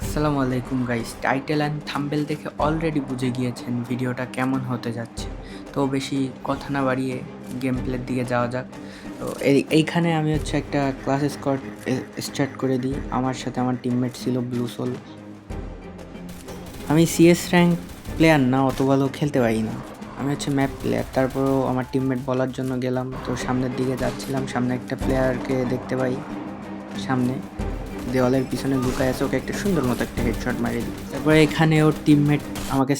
আসসালামু আলাইকুম guys title and thumbnail দেখে অলরেডি বুঝে গিয়েছেন ভিডিওটা কেমন হতে যাচ্ছে। তো বেশি কথা না বাড়িয়ে গেম প্লের দিকে যাওয়া যাক। তো এই, এইখানে আমি হচ্ছে একটা ক্লাস স্কট স্টার্ট করে দিই। আমার সাথে আমার টিমমেট ছিল ব্লু সোল আমি সিএস র্যাঙ্ক প্লেয়ার না, অত ভালো খেলতে পারি না। আমি হচ্ছে ম্যাপ প্লেয়ার তারপরেও আমার টিমমেট বলার জন্য গেলাম। তো সামনের দিকে যাচ্ছিলাম, সামনে একটা প্লেয়ারকে দেখতে পাই, সামনে। দেওয়ালের পিছনে লুকায় আছে, ওকে একটা সুন্দর মতো একটা হেডশট মারি দিই তারপরে এখানে ওর টিমমেট আমাকে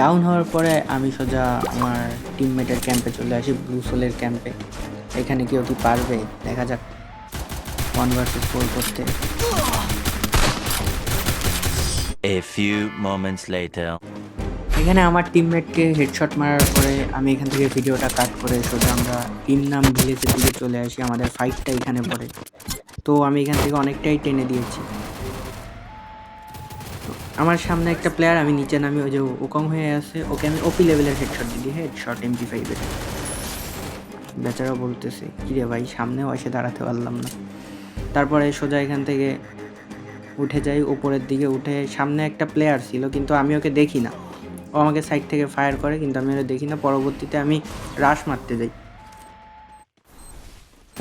ডাউন হওয়ার পরে আমি সোজা আমার টিমমেটের ক্যাম্পে চলে আসি ব্লু সোলের ক্যাম্পে এখানে কেউ কি পারবে? দেখা যাক। ওয়ান ভার্সেস ফোর করতে। A few moments later. এখানে আমার টিমমেটকে হেডশট মারার পরে আমি এখান থেকে ভিডিওটা কাট করে সোজা আমরা টিম নাম ভিলেজের দিকে চলে আসি, আমাদের ফাইটটা এখানে পড়ে। তো আমি এখান থেকে অনেকটাই টেনে দিয়েছি। আমার সামনে একটা প্লেয়ার আমি নিচে নামি, ওই যে ওকং হয়ে আছে, ওকে আমি ওপি লেভেলের হেডশট দিই হেডশট এমপি ফাইভের বেচারা বলতেছে, কিরে ভাই, সামনেও এসে দাঁড়াতে পারলাম না। তারপরে সোজা এখান থেকে উঠে যাই উপরের দিকে উঠে, সামনে একটা প্লেয়ার ছিল, কিন্তু আমি ওকে দেখি না। ও আমাকে সাইড থেকে ফায়ার করে, কিন্তু আমি ওরা দেখি না। পরবর্তীতে আমি রাশ মারতে যাই।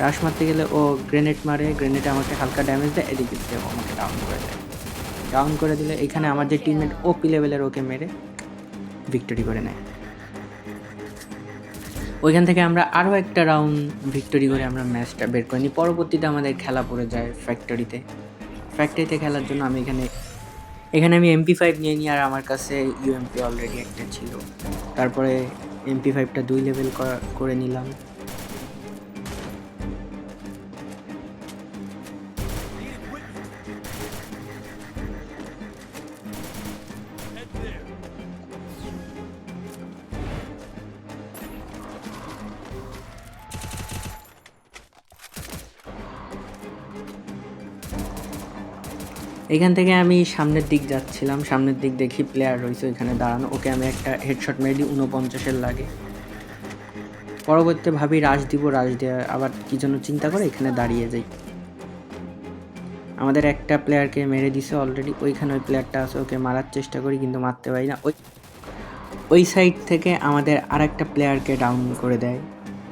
রাশ মারতে গেলে ও গ্রেনেড মারে গ্রেনেডে আমাকে হালকা ড্যামেজ দেয়, এদিকে দিয়ে আমাকে ডাউন করে দেয়। ডাউন করে দিলে এখানে আমার যে টিমমেট ওপি লেভেলের ওকে মেরে ভিক্টোরি করে নেয়। ওইখান থেকে আমরা আরও একটা রাউন্ড ভিক্টোরি করে আমরা ম্যাচটা বের করে নিই। পরবর্তীতে আমাদের খেলা পড়ে যায় ফ্যাক্টরিতে ফ্যাক্টরিতে খেলার জন্য আমি এখানে এখানে আমি এমপি ফাইভ নিয়ে নিই, আর আমার কাছে ইউএমপি অলরেডি একটা ছিল। তারপরে এমপি ফাইভটা দুই লেভেল করে নিলাম। এখান থেকে আমি সামনের দিক যাচ্ছিলাম, সামনের দিক দেখি প্লেয়ার রয়েছে ওইখানে দাঁড়ানো। ওকে আমি একটা হেডশট মেরে দিই উনপঞ্চাশের লাগে। পরবর্তীতে ভাবি, রাশ দিব, রাশ দেওয়া আবার কি জন্য চিন্তা করে এখানে দাঁড়িয়ে যাই। আমাদের একটা প্লেয়ারকে মেরে দিছে অলরেডি ওইখানে ওই প্লেয়ারটা আছে, ওকে মারার চেষ্টা করি কিন্তু মারতে পারি না। ওই ওই সাইড থেকে আমাদের আর একটা প্লেয়ারকে ডাউন করে দেয়।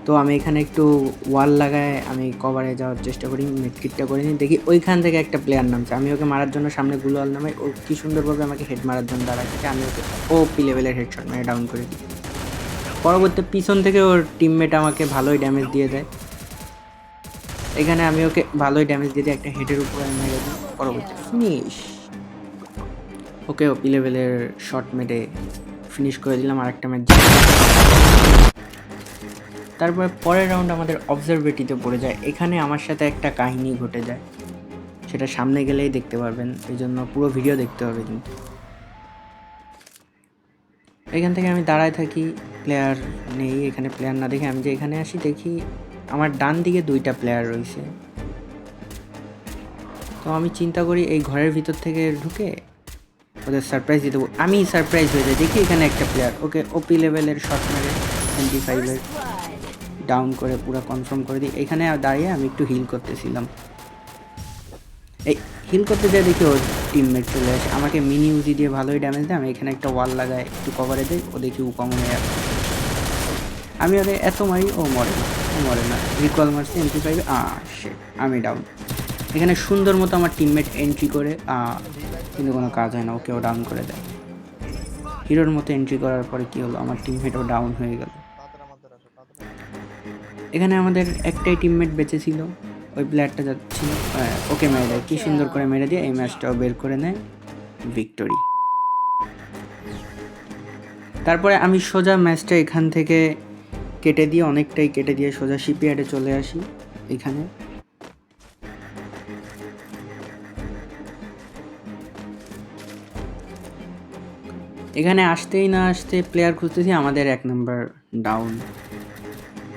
তো আমি এখানে একটু ওয়াল লাগায় আমি কভারে যাওয়ার চেষ্টা করি মেটকিটটা করে নিই। দেখি ওইখান থেকে একটা প্লেয়ার নামছে। আমি ওকে মারার জন্য সামনে গুলো ওয়াল নামাই ও কি সুন্দরভাবে আমাকে হেড মারার জন্য দাঁড়ায়। থাকে আমি ওকে ও পি লেভেলের হেডশট মেরে ডাউন করে। দিই পরবর্তী পিছন থেকে ওর টিমমেট আমাকে ভালোই ড্যামেজ দিয়ে দেয়। এখানে আমি ওকে ভালোই ড্যামেজ দিয়ে দিই, একটা হেডের উপরে মেরে দিই। পরবর্তী ফিনিশ ওকে ওপি লেভেলের শট মেরে ফিনিশ করে দিলাম। আর একটা ম্যাচ তারপরে পরের রাউন্ড আমাদের অবজারভেটিতে পড়ে যায়। এখানে আমার সাথে একটা কাহিনী ঘটে যায়। সেটা সামনে গেলেই দেখতে পারবেন। এই জন্য পুরো ভিডিও দেখতে হবে কিন্তু। এখান থেকে আমি দাঁড়ায় থাকি। প্লেয়ার নেই, এখানে প্লেয়ার না দেখে আমি যে এখানে আসি, দেখি আমার ডান দিকে দুইটা প্লেয়ার রয়েছে। তো আমি চিন্তা করি এই ঘরের ভিতর থেকে ঢুকে ওদের সারপ্রাইজ দিতে আমি সারপ্রাইজ হয়ে যাই। দেখি এখানে একটা প্লেয়ার ওকে ওপি লেভেলের শট মেরে টোয়েন্টি ফাইভের ডাউন করে পুরো কনফার্ম করে দিই। এখানে দাঁড়িয়ে আমি একটু হিল করতেছিলাম। এই হিল করতে যাই দেখি ওর টিমমেট চলে আসে। আমাকে মিনি উজি দিয়ে ভালোই ড্যামেজ দেয়। আমি এখানে একটা ওয়াল লাগাই একটু কভারে দিই। ও দেখি উপম হয়ে যাচ্ছে আমি ওদের এত মারি, ও মরে না। ও মরে না। রিকল মারছি এন্ট্রি ফাইভে আ সে আমি ডাউন এখানে সুন্দর মতো আমার টিমমেট এন্ট্রি করে কিন্তু কোনো কাজ হয় না। ওকেও ডাউন করে দেয়। হিরোর মতো এন্ট্রি করার পরে কী হলো? আমার টিমমেটও ডাউন হয়ে গেল। এখানে আমাদের একটাই টিমমেট বেঁচে ছিল ওই প্লেয়ারটা যাচ্ছিল। ওকে মেরে দেয়। কী সুন্দর করে মেরে দিয়ে এই ম্যাচটাও বের করে নেয়। ভিক্টোরি তারপরে আমি সোজা ম্যাচটা এখান থেকে কেটে দিয়ে অনেকটাই কেটে দিয়ে সোজা শিপিয়ার্ডে চলে আসি এখানে। এখানে আসতেই না আসতে প্লেয়ার খুঁজতেছি আমাদের এক নম্বর ডাউন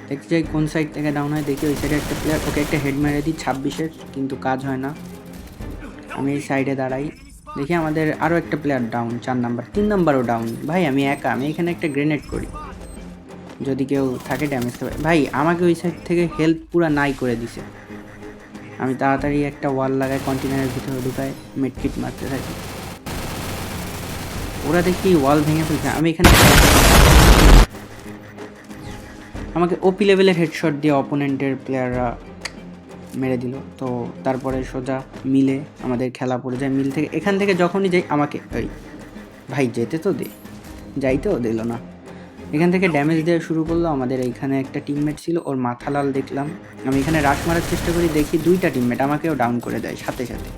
দেখতে যাই কোন সাইড থেকে ডাউন হয়, দেখি ওই সাইডে একটা প্লেয়ার ওকে একটা হেড মেরে দিই ছাব্বিশের কিন্তু কাজ হয় না। আমি এই সাইডে দাঁড়াই। দেখি আমাদের আরও একটা প্লেয়ার ডাউন চার নাম্বার তিন নাম্বারও ডাউন ভাই, আমি একা, আমি এখানে একটা গ্রেনেড করি। যদি কেউ থাকে ড্যামেজ ভাই, আমাকে ওই সাইড থেকে হেল্প পুরা নাই করে দিছে। আমি তাড়াতাড়ি একটা ওয়াল লাগাই কন্টেনারের ভিতরে ঢুকাই মেডকিট মারতে থাকি। ওরা দেখি ওয়াল ভেঙে ফেলছে। আমি এখানে আমাকে ওপি লেভেলের হেডশট দিয়ে অপোনেন্টের প্লেয়াররা মেরে দিল। তো তারপরে সোজা মিলে আমাদের খেলা পড়ে যায়। মিল থেকে, এখান থেকে যখনই যাই, আমাকে ওই ভাই যেতে তো দে, যাইতেও দিল না। এখান থেকে ড্যামেজ দেওয়া শুরু করল। আমাদের এইখানে একটা টিমমেট ছিল, ওর মাথা লাল দেখলাম। আমি এখানে রাশ মারার চেষ্টা করি, দেখি দুইটা টিমমেট আমাকেও ডাউন করে দেয় সাথে সাথে।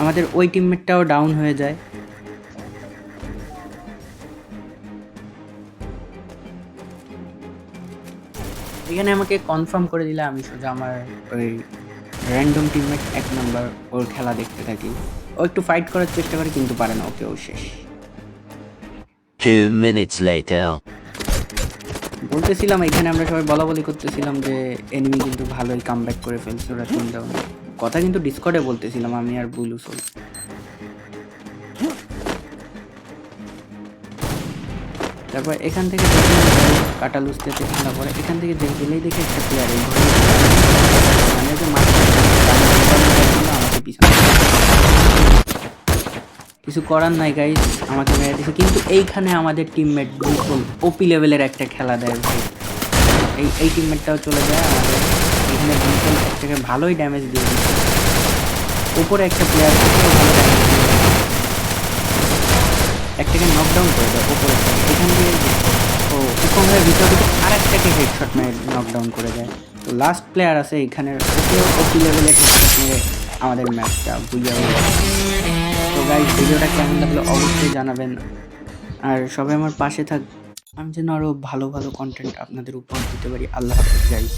আমাদের ওই টিমমেটটাও ডাউন হয়ে যায়। এখানে আমাকে কনফার্ম করে দিলে আমি সোজা আমার ওই র্যান্ডম টিমমেট এক নাম্বার ওর খেলা দেখতে থাকি। ও একটু ফাইট করার চেষ্টা করে কিন্তু পারে না ওকে ও শেষ বলতেছিলাম এখানে আমরা সবাই বলা বলি করতেছিলাম যে এনিমি কিন্তু ভালোই কাম করে ফেলছে ওরা তিন কথা কিন্তু ডিসকর্ডে বলতেছিলাম আমি আর বুলু সোল তারপর এখান থেকে কাটালুস্তেতে খেলা পরে এখান থেকে যে গেলেই দেখে একটা প্লেয়ার এই মানে যে আমাকে পিছনে কিছু করার নাই গাইজ আমাকে মেরে দিয়েছে। কিন্তু এইখানে আমাদের টিমমেট বিপুল ওপি লেভেলের একটা খেলা দেয়, ভাই। এই এই টিমমেটটাও চলে যায় আমাদের এখানে বিপুল একটাকে ভালোই ড্যামেজ দিয়ে দিচ্ছে উপরে একটা প্লেয়ার ভালো ড্যামেজ একটাকে নকডাউন করে দেয় উপরে এখান দিয়ে ও উপরের ভিতর থেকে আর একটাকে হেডশট মেরে নকডাউন করে দেয়। তো লাস্ট প্লেয়ার আছে এখানে, ওকেও ওপি লেভেলের হেডশট মেরে আমাদের ম্যাচটা বুঝিয়ে তো গাইজ ভিডিওটা কেমন লাগল অবশ্যই জানাবেন। আর সবাই আমার পাশে থাক আমি যেন আরও ভালো ভালো কন্টেন্ট আপনাদের উপহার দিতে পারি। আল্লাহ হাফিজ গাইজ